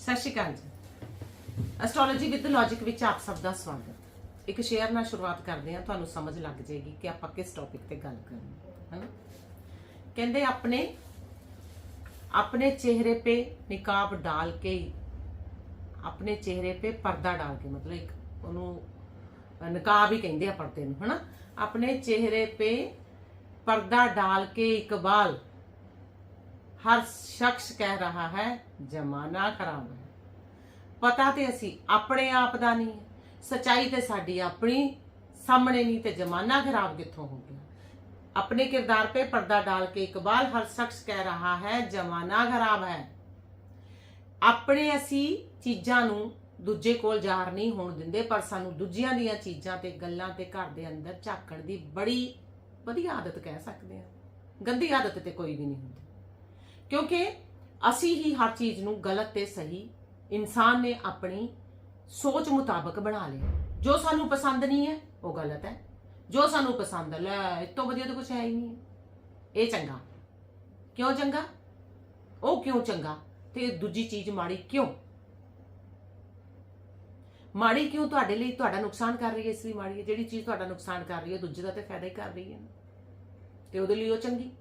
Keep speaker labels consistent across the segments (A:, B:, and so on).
A: ਸਤਿ ਸ਼੍ਰੀ ਅਕਾਲ ਜੀ astrology with logic ਵਿੱਚ ਆਪ ਸਭ ਦਾ ਸਵਾਗਤ ਇੱਕ ਸ਼ੇਅਰ ਨਾਲ ਸ਼ੁਰੂਆਤ ਕਰਦੇ ਹਾਂ ਤੁਹਾਨੂੰ ਸਮਝ ਲੱਗ ਜਾਏਗੀ ਕਿ ਆਪਾਂ ਕਿਸ ਟੌਪਿਕ ਤੇ ਗੱਲ ਕਰਨੀ ਹੈ ਕਹਿੰਦੇ ਆਪਣੇ अपने चेहरे पे निकाब डाल के ਆਪਣੇ ਚਿਹਰੇ पे ਪਰਦਾ डाल के मतलब ਇੱਕ ਉਹਨੂੰ ਨਿਕਾਬ ਹੀ ਕਹਿੰਦੇ ਆ ਪਰਦੇ ਨੂੰ ਹਨਾ ਆਪਣੇ ਚਿਹਰੇ पे पर्दा डाल के इकबाल ਹਰ ਸ਼ਖਸ ਕਹਿ ਰਹਾ ਹੈ ਜਮਾਨਾ ਖਰਾਬ ਹੈ ਪਤਾ ਤੇ ਅਸੀਂ ਆਪਣੇ ਆਪ ਦਾ ਨਹੀਂ ਹੈ ਸਚਾਈ ਤੇ ਸਾਡੀ ਆਪਣੀ ਸਾਹਮਣੇ ਨਹੀਂ ਤੇ ਜਮਾਨਾ ਖਰਾਬ ਕਿੱਥੋਂ ਹੋ ਗਿਆ अपने किरदार पे पर्दा डाल के इकबाल हर शख्स कह रहा है जमाना खराब है ਆਪਣੇ ਅਸੀਂ ਚੀਜ਼ਾਂ ਨੂੰ ਦੂਜੇ ਕੋਲ ਜ਼ਾਹਰ ਨਹੀਂ ਹੋਣ ਦਿੰਦੇ ਪਰ ਸਾਨੂੰ ਦੂਜਿਆਂ ਦੀਆਂ ਚੀਜ਼ਾਂ ਤੇ ਗੱਲਾਂ ਤੇ ਘਰ ਦੇ ਅੰਦਰ ਝਾਕਣ ਦੀ ਬੜੀ ਵਧੀਆ ਆਦਤ ਕਹਿ ਸਕਦੇ ਹਾਂ ਗੰਦੀ ਆਦਤ ਤੇ ਕੋਈ ਵੀ ਨਹੀਂ ਹੁੰਦੀ ਕਿਉਂਕਿ ਅਸੀਂ ਹੀ ਹਰ ਚੀਜ਼ ਨੂੰ ਗਲਤ ਤੇ ਸਹੀ ਇਨਸਾਨ ਨੇ ਆਪਣੀ ਸੋਚ ਮੁਤਾਬਕ ਬਣਾ ਲਿਆ। ਜੋ ਸਾਨੂੰ ਪਸੰਦ ਨਹੀਂ ਹੈ, ਉਹ ਗਲਤ ਹੈ। ਜੋ ਸਾਨੂੰ ਪਸੰਦ ਲੈ ਇਸ ਤੋਂ ਵਧੀਆ ਤਾਂ ਕੁਝ ਹੈ ਹੀ ਨਹੀਂ ਇਹ ਚੰਗਾ। ਕਿਉਂ ਚੰਗਾ? ਉਹ ਕਿਉਂ ਚੰਗਾ? ਤੇ ਦੂਜੀ ਚੀਜ਼ ਮਾੜੀ ਕਿਉਂ? ਮਾੜੀ ਕਿਉਂ ਤੁਹਾਡੇ ਲਈ ਤੁਹਾਡਾ ਨੁਕਸਾਨ ਕਰ ਰਹੀ ਹੈ ਇਸ ਲਈ ਮਾੜੀ ਹੈ? ਜਿਹੜੀ ਚੀਜ਼ ਤੁਹਾਡਾ ਨੁਕਸਾਨ ਕਰ ਰਹੀ ਹੈ, ਦੂਜੇ ਦਾ ਤੇ ਫਾਇਦਾ ਹੀ ਕਰ ਰਹੀ ਹੈ। ਨਾ। ਤੇ ਉਹਦੇ ਲਈ ਉਹ ਚੰਗੀ।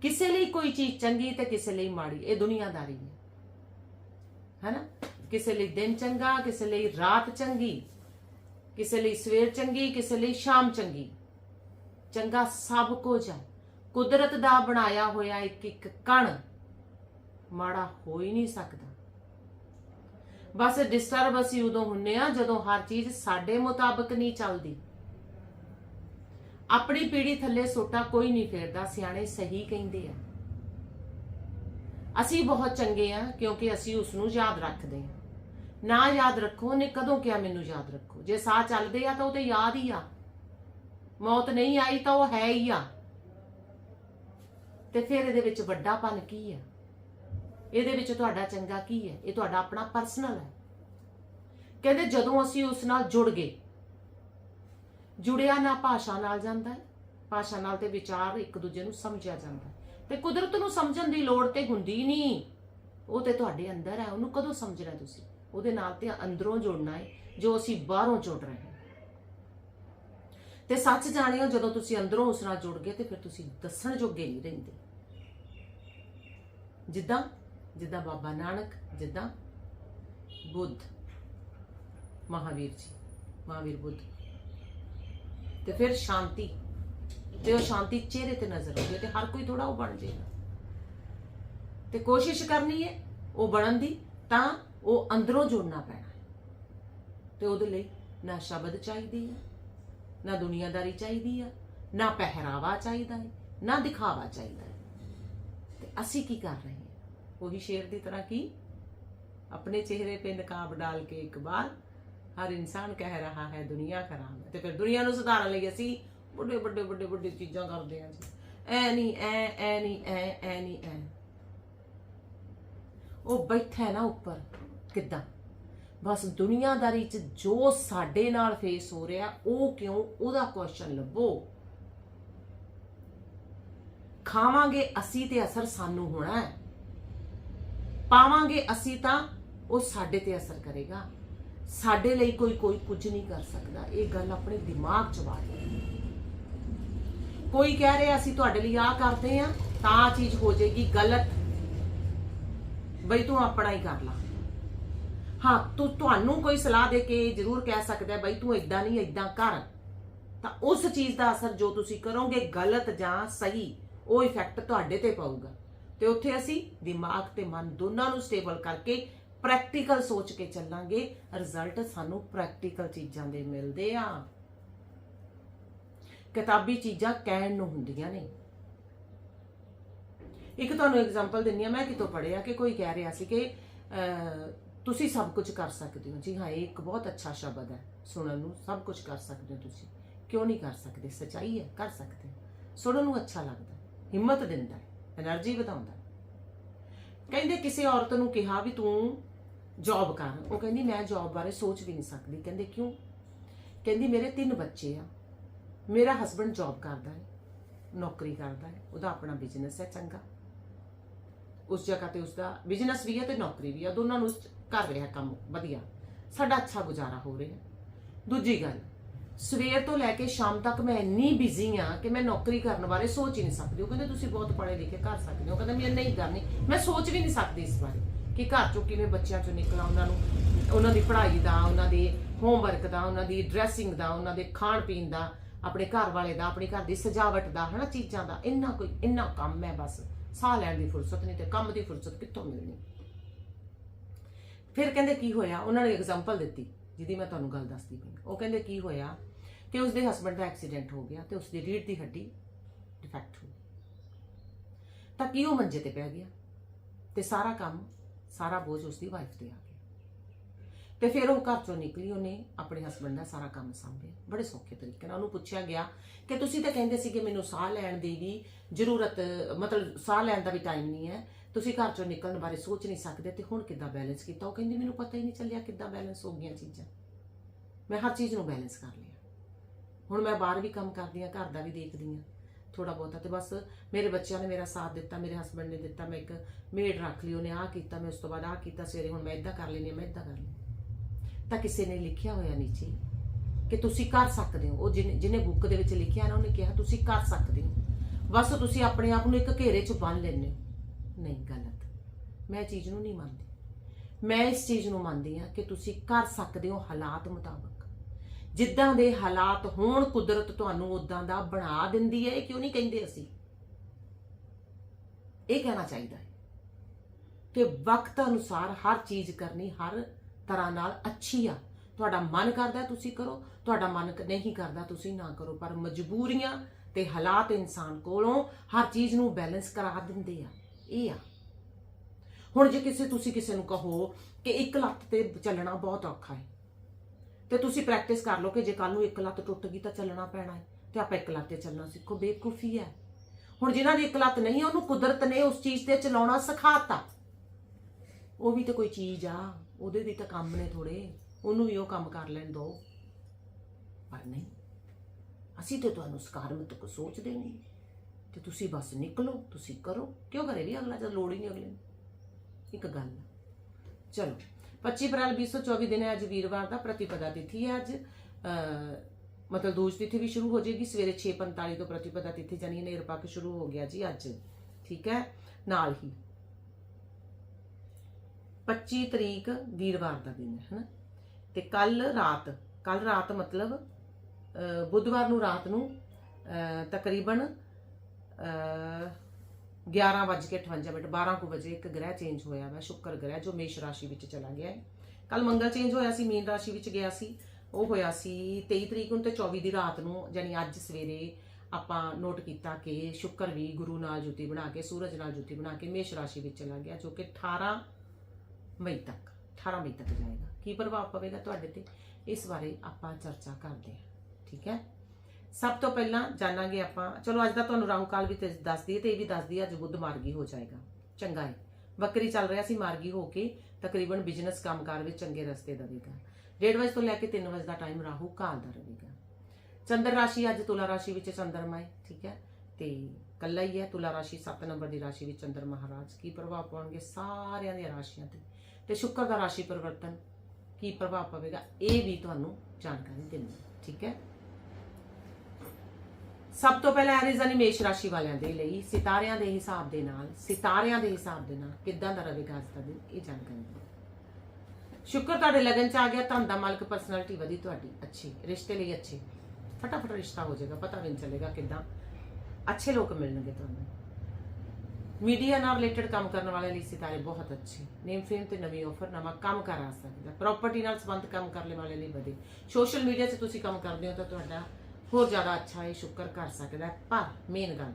A: ਕਿਸੇ ਲਈ ਕੋਈ ਚੀਜ਼ ਚੰਗੀ ਤੇ ਕਿਸੇ ਲਈ ਮਾੜੀ, ਇਹ ਦੁਨੀਆਦਾਰੀ ਹੈ। ਹੈਨਾ? ਕਿਸੇ ਲਈ ਦਿਨ ਚੰਗਾ, ਕਿਸੇ ਲਈ ਰਾਤ ਚੰਗੀ, ਕਿਸੇ ਲਈ ਸਵੇਰ ਚੰਗੀ, ਕਿਸੇ ਲਈ ਸ਼ਾਮ ਚੰਗੀ। ਚੰਗਾ ਸਭ ਕੁਝ ਹੈ। ਕੁਦਰਤ ਦਾ ਬਣਾਇਆ ਹੋਇਆ ਇੱਕ ਇੱਕ ਕਣ ਮਾੜਾ ਹੋ ਹੀ ਨਹੀਂ ਸਕਦਾ। ਬਸ ਡਿਸਟਰਬ ਅਸੀਂ ਉਦੋਂ ਹੁੰਨੇ ਆ ਜਦੋਂ ਹਰ ਚੀਜ਼ ਸਾਡੇ ਮੁਤਾਬਕ ਨਹੀਂ ਚੱਲਦੀ। ਆਪਣੀ ਪੀੜੀ ਥੱਲੇ ਸੋਟਾ ਕੋਈ ਨਹੀਂ ਫੇਰਦਾ, ਸਿਆਣੇ ਸਹੀ ਕਹਿੰਦੇ ਆ। ਅਸੀਂ ਬਹੁਤ ਚੰਗੇ ਆ, ਕਿਉਂਕਿ ਅਸੀਂ ਉਸ ਨੂੰ ਯਾਦ ਰੱਖਦੇ ਆ। ਨਾ ਯਾਦ ਰੱਖੋ, ਉਹਨੇ ਕਦੋਂ ਕਿਹਾ ਮੈਨੂੰ ਯਾਦ ਰੱਖੋ? ਜੇ ਸਾਹ ਚੱਲਦੇ ਆ ਤਾਂ ਉਹ ਤੇ ਯਾਦ ਹੀ ਆ। ਮੌਤ ਨਹੀਂ ਆਈ ਤਾਂ ਉਹ ਹੈ ਹੀ ਆ। ਤੇ ਫਿਰ ਇਹਦੇ ਵਿੱਚ ਵੱਡਾਪਨ ਕੀ ਆ? ਇਹਦੇ ਵਿੱਚ ਤੁਹਾਡਾ ਚੰਗਾ ਕੀ ਹੈ ਇਹ ਤੁਹਾਡਾ ਆਪਣਾ ਪਰਸਨਲ ਹੈ ਕਹਿੰਦੇ ਜਦੋਂ ਅਸੀਂ ਉਸ ਨਾਲ ਜੁੜ ਗਏ ਜੁੜਿਆ ਨਾ ਭਾਸ਼ਾ ਨਾਲ ਜਾਂਦਾ ਹੈ, ਭਾਸ਼ਾ ਨਾਲ ਤੇ ਵਿਚਾਰ ਇੱਕ ਦੂਜੇ ਨੂੰ ਸਮਝਿਆ ਜਾਂਦਾ ਹੈ। ਤੇ ਕੁਦਰਤ ਨੂੰ ਸਮਝਣ ਦੀ ਲੋੜ ਤੇ ਹੁੰਦੀ ਨਹੀਂ। ਉਹ ਤੇ ਤੁਹਾਡੇ ਅੰਦਰ ਹੈ, ਉਹਨੂੰ ਕਦੋਂ ਸਮਝਣਾ ਤੁਸੀਂ? ਉਹਦੇ ਨਾਲ ਤੇ ਅੰਦਰੋਂ ਜੁੜਨਾ ਹੈ, ਜੋ ਅਸੀਂ ਬਾਹਰੋਂ ਜੁੜ ਰਹੇ ਹਾਂ। ਤੇ ਸੱਚ ਜਾਣਿਓ, ਜਦੋਂ ਤੁਸੀਂ ਅੰਦਰੋਂ ਉਸ ਨਾਲ ਜੁੜ ਗਏ ਤੇ ਫਿਰ ਤੁਸੀਂ ਦੱਸਣ ਜੋਗੇ ਨਹੀਂ ਰਹਿੰਦੇ। ਜਿੱਦਾਂ ਜਿੱਦਾਂ ਬਾਬਾ ਨਾਨਕ, ਜਿੱਦਾਂ ਬੁੱਧ, ਮਹਾਵੀਰ ਜੀ, ਮਹਾਵੀਰ ਬੁੱਧ। ਤੇ ਫਿਰ ਸ਼ਾਂਤੀ। ਤੇ ਉਹ ਸ਼ਾਂਤੀ ਚਿਹਰੇ ਤੇ ਨਜ਼ਰ ਆਉਂਦੀ ਹੈ ਤੇ ਹਰ ਕੋਈ ਥੋੜਾ ਉਹ ਬਣ ਜੇਗਾ ਤੇ ਕੋਸ਼ਿਸ਼ ਕਰਨੀ ਹੈ ਉਹ ਬਣਨ ਦੀ, ਤਾਂ ਉਹ ਅੰਦਰੋਂ ਜੁੜਨਾ ਪੈਣਾ ਹੈ। ਤੇ ਉਹਦੇ ਲਈ ਨਾ ਸ਼ਬਦ ਚਾਹੀਦੀ ਹੈ ਨਾ ਦੁਨੀਆਦਾਰੀ ਚਾਹੀਦੀ ਹੈ ਨਾ ਪਹਿਰਾਵਾ ਚਾਹੀਦਾ ਹੈ, ਨਾ ਦਿਖਾਵਾ ਚਾਹੀਦਾ ਹੈ। ਤੇ ਅਸੀਂ ਕੀ ਕਰ ਰਹੇ ਹਾਂ? ਉਹੀ ਸ਼ੇਰ ਦੀ ਤਰ੍ਹਾਂ ਕੀ? ਆਪਣੇ ਚਿਹਰੇ 'ਤੇ ਨਕਾਬ ਡਾਲ ਕੇ ਇੱਕ ਵਾਰ ਹਰ ਇਨਸਾਨ ਕਹਿ ਰਹਾ ਹੈ, ਦੁਨੀਆ ਖਰਾਬ ਹੈ। ਤੇ ਫਿਰ ਦੁਨੀਆ ਨੂੰ ਸੁਧਾਰਨ ਲਈ ਅਸੀਂ ਵੱਡੇ ਵੱਡੇ ਵੱਡੇ ਵੱਡੇ ਚੀਜ਼ਾਂ ਕਰਦੇ ਹਾਂ ਜੀ। ਐ ਨਹੀਂ ਐ ਐ ਨਹੀਂ ਐ ਐ ਨਹੀਂ ਐ। ਉਹ ਬੈਠਾ ਨਾ ਉੱਪਰ, ਕਿੱਦਾਂ? ਬਸ ਦੁਨੀਆਦਾਰੀ 'ਚ ਜੋ ਸਾਡੇ ਨਾਲ ਫੇਸ ਹੋ ਰਿਹਾ, ਉਹ ਕਿਉਂ? ਉਹਦਾ ਕੁਐਸਚਨ ਲੱਭੋ। ਖਾਵਾਂਗੇ ਅਸੀਂ ਤੇ ਅਸਰ ਸਾਨੂੰ ਹੋਣਾ ਹੈ। ਪਾਵਾਂਗੇ ਅਸੀਂ ਤਾਂ ਉਹ ਸਾਡੇ ਤੇ ਅਸਰ ਕਰੇਗਾ। ਸਾਡੇ ਲਈ ਕੋਈ ਕੋਈ ਕੁਝ ਨਹੀਂ ਕਰ ਸਕਦਾ। ਇਹ ਗੱਲ ਆਪਣੇ ਦਿਮਾਗ 'ਚ ਵਾੜ ਕੋਈ ਕਹਿ ਰਿਹਾ, ਅਸੀਂ ਤੁਹਾਡੇ ਲਈ ਆ ਕਰਦੇ ਆ ਤਾਂ ਚੀਜ਼ ਹੋ ਜਾਏਗੀ ਗਲਤ। ਬਈ ਤੂੰ ਆਪਣਾ ਹੀ ਕਰ ਲਾ। ਹਾਂ, ਤੂੰ, ਤੁਹਾਨੂੰ ਕੋਈ ਸਲਾਹ ਦੇ ਕੇ ਜ਼ਰੂਰ ਕਹਿ ਸਕਦਾ, ਬਈ ਤੂੰ ਇਦਾਂ ਨਹੀਂ ਇਦਾਂ ਕਰ। ਤਾਂ ਉਸ ਚੀਜ਼ ਦਾ ਅਸਰ ਜੋ ਤੁਸੀਂ ਕਰੋਗੇ, ਗਲਤ ਜਾਂ ਸਹੀ, ਉਹ ਇਫੈਕਟ ਤੁਹਾਡੇ ਤੇ ਪਊਗਾ। ਤੇ ਉੱਥੇ ਅਸੀਂ ਦਿਮਾਗ ਤੇ ਮਨ ਦੋਨਾਂ ਨੂੰ ਸਟੇਬਲ ਕਰਕੇ ਪ੍ਰੈਕਟੀਕਲ ਸੋਚ ਕੇ ਚੱਲਾਂਗੇ। ਰਿਜ਼ਲਟ ਸਾਨੂੰ ਪ੍ਰੈਕਟੀਕਲ ਚੀਜ਼ਾਂ ਦੇ ਮਿਲਦੇ ਆ। ਕਿਤਾਬੀ ਚੀਜ਼ਾਂ ਕਹਿਣ ਨੂੰ ਹੁੰਦੀਆਂ ਨੇ। ਇੱਕ ਤੁਹਾਨੂੰ ਐਗਜ਼ਾਮਪਲ ਦਿੰਨੀ ਆ ਮੈਂ ਕਿਤੋਂ ਪੜ੍ਹਿਆ ਕਿ ਕੋਈ ਕਹਿ ਰਿਹਾ ਸੀ ਕਿ ਤੁਸੀਂ ਸਭ ਕੁਝ ਕਰ ਸਕਦੇ ਹੋ। ਜੀ ਹਾਂ, ਇਹ ਇੱਕ ਬਹੁਤ ਅੱਛਾ ਸ਼ਬਦ ਹੈ। ਸੁਣਨ ਨੂੰ ਸਭ ਕੁਝ ਕਰ ਸਕਦੇ ਹੋ ਤੁਸੀਂ। ਕਿਉਂ ਨਹੀਂ ਕਰ ਸਕਦੇ? ਸਚਾਈ ਹੈ, ਕਰ ਸਕਦੇ ਸੁਣਨ ਨੂੰ ਅੱਛਾ ਲੱਗਦਾ ਹਿੰਮਤ ਦਿੰਦਾ ਹੈ એનર્ਜੀ ਵਧਾਉਂਦਾ ਕਹਿੰਦੇ ਕਿਸੇ ਔਰਤ ਨੂੰ ਕਿਹਾ ਵੀ ਤੂੰ ਜੌਬ ਕਰ ਉਹ ਕਹਿੰਦੀ, ਮੈਂ ਜੌਬ ਬਾਰੇ ਸੋਚ ਵੀ ਨਹੀਂ ਸਕਦੀ। ਕਹਿੰਦੇ, ਕਿਉਂ? ਕਹਿੰਦੀ, ਮੇਰੇ ਤਿੰਨ ਬੱਚੇ ਆ। ਮੇਰਾ ਹਸਬੰਡ ਜੌਬ ਕਰਦਾ ਹੈ, ਨੌਕਰੀ ਕਰਦਾ ਹੈ। ਉਹਦਾ ਆਪਣਾ ਬਿਜ਼ਨਸ ਹੈ, ਚੰਗਾ। ਉਸ ਜਗ੍ਹਾ ਤੇ ਉਸਦਾ ਬਿਜ਼ਨਸ ਵੀ ਹੈ ਤੇ ਨੌਕਰੀ ਵੀ ਹੈ। ਦੋਨਾਂ ਨੂੰ ਉਸ ਕਰ ਰਿਹਾ ਕੰਮ ਵਧੀਆ। ਸਾਡਾ ਅੱਛਾ ਗੁਜ਼ਾਰਾ ਹੋ ਰਿਹਾ। ਦੂਜੀ ਗੱਲ, ਸਵੇਰ ਤੋਂ ਲੈ ਕੇ ਸ਼ਾਮ ਤੱਕ ਮੈਂ ਇੰਨੀ ਬਿਜ਼ੀ ਆ ਕਿ ਮੈਂ ਨੌਕਰੀ ਕਰਨ ਬਾਰੇ ਸੋਚ ਹੀ ਨਹੀਂ ਸਕਦੀ। ਉਹ ਕਹਿੰਦੇ, ਤੁਸੀਂ ਬਹੁਤ ਪੜ੍ਹੇ ਲਿਖੇ ਕਰ ਸਕਦੇ ਹੋ। ਕਹਿੰਦਾ, ਮੈਂ ਨਹੀਂ ਕਰਨੀ ਮੈਂ ਸੋਚ ਵੀ ਨਹੀਂ ਸਕਦੀ ਇਸ ਬਾਰੇ। ਕਿ ਘਰ ਚੋਂ ਕਿਵੇਂ ਬੱਚਿਆਂ ਚੋਂ ਨਿਕਲਾਂ ਉਹਨਾਂ ਨੂੰ, ਉਹਨਾਂ ਦੀ ਪੜ੍ਹਾਈ ਦਾ, ਉਹਨਾਂ ਦੇ ਹੋਮਵਰਕ ਦਾ, ਉਹਨਾਂ ਦੀ ਡਰੈਸਿੰਗ ਦਾ, ਉਹਨਾਂ ਦੇ ਖਾਣ ਪੀਣ ਦਾ, ਆਪਣੇ ਘਰ ਵਾਲੇ ਦਾ, ਆਪਣੇ ਘਰ ਦੀ ਸਜਾਵਟ ਦਾ, ਹਨਾ ਚੀਜ਼ਾਂ ਦਾ, ਇੰਨਾ ਕੋਈ, ਇੰਨਾ ਕੰਮ ਹੈ ਬਸ। ਸਾਹ ਲੈਣ ਦੀ ਫੁਰਸਤ ਨਹੀਂ ਤੇ ਕੰਮ ਦੀ ਫੁਰਸਤ ਕਿੱਥੋਂ ਮਿਲਣੀ? ਫਿਰ ਕਹਿੰਦੇ ਕੀ ਹੋਇਆ? ਉਹਨਾਂ ਨੇ ਐਗਜ਼ਾਮਪਲ ਦਿੱਤੀ, ਜਿਹਦੀ ਮੈਂ ਤੁਹਾਨੂੰ ਗੱਲ ਦੱਸਦੀ ਪਈ। ਉਹ ਕਹਿੰਦੇ ਕੀ ਹੋਇਆ ਕਿ ਉਸਦੇ ਹਸਬੰਡ ਦਾ ਐਕਸੀਡੈਂਟ ਹੋ ਗਿਆ ਤੇ ਉਸਦੀ ਰੀੜ ਦੀ ਹੱਡੀ ਡਿਫੈਕਟ ਹੋ ਗਈ। ਤਾਂ ਕੀ ਉਹ ਮੰਜੇ ਤੇ ਪੈ ਗਿਆ ਤੇ ਸਾਰਾ ਕੰਮ ਸਾਰਾ ਬੋਝ ਉਸਦੀ ਵਾਈਫ ਤੇ ਆ ਗਿਆ। ਤੇ ਫਿਰ ਉਹ ਘਰ ਚੋਂ ਨਿਕਲੀ, ਉਹਨੇ ਆਪਣੇ ਹਸਬੰਡ ਦਾ ਸਾਰਾ ਕੰਮ ਸੰਭਿਆ ਬੜੇ ਸੌਖੇ ਤਰੀਕੇ ਨਾਲ ਉਹਨੂੰ ਪੁੱਛਿਆ ਗਿਆ ਕਿ ਤੁਸੀਂ ਤਾਂ ਕਹਿੰਦੇ ਸੀ ਕਿ ਮੈਨੂੰ ਸਾਹ ਲੈਣ ਦੀ ਵੀ ਜ਼ਰੂਰਤ, ਮਤਲਬ ਸਾਹ ਲੈਣ ਦਾ ਵੀ ਟਾਈਮ ਨਹੀਂ ਹੈ। ਤੁਸੀਂ ਘਰ ਚੋਂ ਨਿਕਲਣ ਬਾਰੇ ਸੋਚ ਨਹੀਂ ਸਕਦੇ ਤੇ ਹੁਣ ਕਿੱਦਾਂ ਬੈਲੈਂਸ ਕੀਤਾ? ਉਹ ਕਹਿੰਦੀ, ਮੈਨੂੰ ਪਤਾ ਹੀ ਨਹੀਂ ਚੱਲਿਆ ਕਿੱਦਾਂ ਬੈਲੈਂਸ ਹੋ ਗਈਆਂ ਚੀਜ਼ਾਂ। ਮੈਂ ਹਰ ਚੀਜ਼ ਨੂੰ ਬੈਲੈਂਸ ਕਰ ਲਿਆ। ਹੁਣ ਮੈਂ ਬਾਹਰ ਵੀ ਕੰਮ ਕਰਦੀ ਆ ਘਰ ਦਾ ਵੀ ਦੇਖਦੀ ਆ ਥੋੜਾ ਬਹੁਤਾ ਤੇ ਬਸ ਮੇਰੇ ਬੱਚਿਆਂ ਨੇ ਮੇਰਾ ਸਾਥ ਦਿੱਤਾ, ਮੇਰੇ ਹਸਬੰਡ ਨੇ ਦਿੱਤਾ, ਮੈਂ ਇੱਕ ਮੇਡ ਰੱਖ ਲਈ, ਉਹਨੇ ਆਹ ਕੀਤਾ, ਮੈਂ ਉਸ ਤੋਂ ਬਾਅਦ ਆਹ ਕੀਤਾ, ਸਵੇਰੇ ਹੁਣ ਮੈਂ ਇਦਾਂ ਕਰ ਲੈਣੀ ਮੈਂ ਇਦਾਂ ਕਰ ਲੈਣੀ ਤਾਂ ਕਿਸੇ ਨੇ ਲਿਖਿਆ ਹੋਇਆ ਨੀਚੇ ਕਿ ਤੁਸੀਂ ਕਰ ਸਕਦੇ ਹੋ। ਉਹ ਜਿਹਨੇ ਜਿਹਨੇ ਬੁੱਕ ਦੇ ਵਿੱਚ ਲਿਖਿਆ ਨਾ, ਉਹਨੇ ਕਿਹਾ ਤੁਸੀਂ ਕਰ ਸਕਦੇ ਹੋ। ਬਸ ਤੁਸੀਂ ਆਪਣੇ ਆਪ ਨੂੰ ਇੱਕ ਘੇਰੇ 'ਚ ਬੰਨ ਲੈਂਦੇ ਹੋ। ਨਹੀਂ, ਗਲਤ। ਮੈਂ ਚੀਜ਼ ਨੂੰ ਨਹੀਂ ਮੰਨਦੀ। ਮੈਂ ਇਸ ਚੀਜ਼ ਨੂੰ ਮੰਨਦੀ ਆ ਕਿ ਤੁਸੀਂ ਕਰ ਸਕਦੇ ਹੋ ਹਾਲਾਤ ਮੁਤਾਬਕ। ਜਿੱਦਾਂ ਦੇ ਹਾਲਾਤ ਹੋਣ, ਕੁਦਰਤ ਤੁਹਾਨੂੰ ਉਦਾਂ ਦਾ ਬਣਾ ਦਿੰਦੀ ਹੈ, ਇਹ ਕਿਉਂ ਨਹੀਂ ਕਹਿੰਦੇ ਅਸੀਂ? ਇਹ ਕਹਿਣਾ ਚਾਹੀਦਾ ਹੈ ਕਿ ਵਕਤ ਅਨੁਸਾਰ ਹਰ ਚੀਜ਼ ਕਰਨੀ ਹਰ ਤਰ੍ਹਾਂ ਨਾਲ ਅੱਛੀ ਆ। ਤੁਹਾਡਾ ਮਨ ਕਰਦਾ ਤੁਸੀਂ ਕਰੋ, ਤੁਹਾਡਾ ਮਨ ਨਹੀਂ ਕਰਦਾ ਤੁਸੀਂ ਨਾ ਕਰੋ, ਪਰ ਮਜਬੂਰੀਆਂ ਤੇ ਹਾਲਾਤ ਇਨਸਾਨ ਕੋਲੋਂ ਹਰ ਚੀਜ਼ ਨੂੰ ਬੈਲੈਂਸ ਕਰਾ ਦਿੰਦੇ ਆ। ਇਹ ਆ। ਹੁਣ ਜੇ ਕਿਸੇ, ਤੁਸੀਂ ਕਿਸੇ ਨੂੰ ਕਹੋ ਕਿ ਇੱਕ ਲੱਤ ਤੇ ਚੱਲਣਾ ਬਹੁਤ ਔਖਾ ਹੈ ਤੇ ਤੁਸੀਂ ਪ੍ਰੈਕਟਿਸ ਕਰ ਲਓ ਕਿ ਜੇ ਕੱਲ ਨੂੰ ਇੱਕ ਲੱਤ ਟੁੱਟ ਗਈ ਤਾਂ ਚੱਲਣਾ ਪੈਣਾ ਹੈ ਤੇ ਆਪਾਂ ਇੱਕ ਲੱਤ ਤੇ ਚੱਲਣਾ ਸਿੱਖੋ, ਬੇਵਕੂਫੀ ਹੈ। ਹੁਣ ਜਿਨ੍ਹਾਂ ਦੀ ਇੱਕ ਲੱਤ ਨਹੀਂ, ਉਹਨੂੰ ਕੁਦਰਤ ਨੇ ਉਸ ਚੀਜ਼ ਤੇ ਚਲਾਉਣਾ ਸਿਖਾਤਾ। ਉਹ ਵੀ ਤਾਂ ਕੋਈ ਚੀਜ਼ ਆ, ਉਹਦੇ ਵੀ ਤਾਂ ਕੰਮ ਨੇ ਥੋੜੇ ਉਹਨੂੰ ਵੀ ਉਹ ਕੰਮ ਕਰ ਲੈਣ ਦੋ। ਪਰ ਨਹੀਂ, ਅਸੀਂ ਤੇ ਤੁਹਾਨੂੰ ਸਕਾਰਾਤਮਕ ਸੋਚਦੇ ਨਹੀਂ। ਤੇ ਤੁਸੀਂ ਬਸ ਨਿਕਲੋ, ਤੁਸੀਂ ਕਰੋ, ਕਿਉਂ ਕਰੇ ਵੀ ਅਗਲਾ, ਜਦ ਲੋੜ ਹੀ ਨਹੀਂ ਅਗਲੇ ਨੂੰ। ਇੱਕ ਗੱਲ ਆ। ਚਲੋ। 25 ਅਪ੍ਰੈਲ 2024 ਦਿਨ ਹੈ ਅੱਜ ਵੀਰਵਾਰ ਦਾ ਪ੍ਰਤੀਪਦਾ ਤਿਥੀ ਹੈ ਅੱਜ। ਮਤਲਬ ਦੂਜ ਤਿਥੀ ਵੀ ਸ਼ੁਰੂ ਹੋ ਜਾਏਗੀ, ਸਵੇਰੇ 6:45 ਤੋਂ ਪ੍ਰਤੀਪਦਾ ਤਿਥੀ ਜਾਨੀ ਨੇਰ ਪੱਕ ਸ਼ੁਰੂ ਹੋ ਗਿਆ ਜੀ ਅੱਜ। ਠੀਕ ਹੈ? ਨਾਲ ਹੀ 25 ਤਰੀਕ ਵੀਰਵਾਰ ਦਾ ਦਿਨ ਹੈ, ਹਨਾ? ਤੇ ਕੱਲ ਰਾਤ ਕੱਲ ਰਾਤ ਮਤਲਬ ਬੁੱਧਵਾਰ ਨੂੰ ਰਾਤ ਨੂੰ ਤਕਰੀਬਨ 11:58 ਮਿੰਟ 12 ਕੁ ਵਜੇ ਇੱਕ ਗ੍ਰਹਿ ਚੇਂਜ ਹੋਇਆ ਵਾ, ਸ਼ੁੱਕਰ ਗ੍ਰਹਿ, ਜੋ ਮੇਸ਼ ਰਾਸ਼ੀ ਵਿੱਚ ਚਲਾ ਗਿਆ ਹੈ। ਕੱਲ ਮੰਗਲ ਚੇਂਜ ਹੋਇਆ ਸੀ, ਮੀਨ ਰਾਸ਼ੀ ਵਿੱਚ ਗਿਆ ਸੀ। ਉਹ ਹੋਇਆ ਸੀ 23 ਤਰੀਕ ਨੂੰ ਤੇ 24 ਦੀ ਰਾਤ ਨੂੰ ਯਾਨੀ ਅੱਜ ਸਵੇਰੇ ਆਪਾਂ ਨੋਟ ਕੀਤਾ ਕਿ ਸ਼ੁੱਕਰ ਵੀ ਗੁਰੂ ਨਾਲ ਜੁਤੀ ਬਣਾ ਕੇ, ਸੂਰਜ ਨਾਲ ਜੁਤੀ ਬਣਾ ਕੇ ਮੇਸ਼ ਰਾਸ਼ੀ ਵਿੱਚ ਚਲਾ ਗਿਆ, ਜੋ ਕਿ 18 ਮਈ ਤੱਕ 18 ਮਈ ਤੱਕ ਜਾਏਗਾ। ਕੀ ਪ੍ਰਭਾਵ ਪਵੇਗਾ ਤੁਹਾਡੇ ਤੇ? ਇਸ ਬਾਰੇ ਆਪਾਂ ਚਰਚਾ ਕਰਦੇ ਹਾਂ। ਠੀਕ ਹੈ? ਸਭ ਤੋਂ ਪਹਿਲਾਂ ਜਾਣਾਂਗੇ ਆਪਾਂ। ਚਲੋ, ਅੱਜ ਦਾ ਤੁਹਾਨੂੰ ਰਾਹੂ ਕਾਲ ਵੀ ਤੇ ਦੱਸ ਦਈਏ ਤੇ ਇਹ ਵੀ ਦੱਸ ਦਈਏ ਅੱਜ ਬੁੱਧ ਮਾਰਗੀ ਹੋ ਜਾਏਗਾ। ਚੰਗਾ ਹੈ। ਬੱਕਰੀ ਚੱਲ ਰਿਹਾ ਸੀ ਮਾਰਗੀ ਹੋ ਕੇ, ਤਕਰੀਬਨ ਬਿਜ਼ਨਸ ਕੰਮਕਾਰ ਵਿੱਚ ਚੰਗੇ ਰਸਤੇ ਦੇਵੇਗਾ 1:30 ਵਜੇ ਤੋਂ ਲੈ ਕੇ 3 ਵਜੇ ਦਾ ਟਾਈਮ ਰਾਹੂ ਕਾਲ ਦਾ ਰਹੇਗਾ। ਚੰਦਰ ਰਾਸ਼ੀ ਅੱਜ ਤੁਲਾ ਰਾਸ਼ੀ ਵਿੱਚ ਚੰਦਰਮਾ ਹੈ, ਠੀਕ ਹੈ? ਤੇ ਕੱਲਾ ਹੀ ਹੈ, ਤੁਲਾ ਰਾਸ਼ੀ 7 ਨੰਬਰ ਦੀ ਰਾਸ਼ੀ ਵਿੱਚ ਚੰਦਰ ਮਹਾਰਾਜ ਕੀ ਪ੍ਰਭਾਵ ਪਾਉਣਗੇ ਸਾਰਿਆਂ ਦੀਆਂ ਰਾਸ਼ੀਆਂ ਤੇ। ਤੇ ਸ਼ੁੱਕਰ ਦਾ ਰਾਸ਼ੀ ਪਰਿਵਰਤਨ ਕੀ ਪ੍ਰਭਾਵ ਪਵੇਗਾ, ਇਹ ਵੀ ਤੁਹਾਨੂੰ ਜਾਣਕਾਰੀ ਦਿੰਦੇ ਠੀਕ ਹੈ? ਸਭ ਤੋਂ ਪਹਿਲਾਂ ਐਰੀਜ਼ ਮੇਸ਼ ਰਾਸ਼ੀ ਵਾਲਿਆਂ ਦੇ ਲਈ, ਸਿਤਾਰਿਆਂ ਦੇ ਹਿਸਾਬ ਦੇ ਨਾਲ, ਸਿਤਾਰਿਆਂ ਦੇ ਹਿਸਾਬ ਦੇ ਨਾਲ ਕਿੱਦਾਂ ਦਾ ਰਹੇਗਾ ਅੱਜ ਦਾ ਦਿਨ, ਇਹ ਜਾਣਕਾਰੀ ਸ਼ੁਕਰ ਤੁਹਾਡੇ ਲਗਨ ਚ ਆ ਗਿਆ, ਧਨ ਦਾ ਮਾਲਕ ਪਰਸਨੈਲਿਟੀ ਵਧੀ ਤੁਹਾਡੀ, ਅੱਛੀ, ਰਿਸ਼ਤੇ ਲਈ ਅੱਛੀ। ਫਟਾਫਟ ਰਿਸ਼ਤਾ ਹੋ ਜਾਏਗਾ, ਪਤਾ ਵੀ ਨਹੀਂ ਚੱਲੇਗਾ ਕਿੱਦਾਂ। ਅੱਛੇ ਲੋਕ ਮਿਲਣਗੇ ਤੁਹਾਨੂੰ। ਮੀਡੀਆ ਨਾਲ ਰਿਲੇਟਡ ਕੰਮ ਕਰਨ ਵਾਲੇ ਲਈ ਸਿਤਾਰੇ ਬਹੁਤ ਅੱਛੇ। ਨੇਮ ਫੇਮ ਤੇ ਨਵੀਂ ਆਫਰ ਨਵਾਂ ਕੰਮ ਕਰ ਆ ਸਕਦਾ। ਪ੍ਰਾਪਰਟੀ ਨਾਲ ਸੰਬੰਧ ਕੰਮ ਕਰਨ ਵਾਲੇ ਲਈ ਵਧੇ। ਸੋਸ਼ਲ ਮੀਡੀਆ 'ਚ ਤੁਸੀਂ ਕੰਮ ਕਰਦੇ ਹੋ ਤਾਂ ਤੁਹਾਡਾ ਹੋਰ ਜ਼ਿਆਦਾ ਅੱਛਾ ਇਹ ਸ਼ੁਕਰ ਕਰ ਸਕਦਾ ਪਰ ਮੇਨ ਗੱਲ,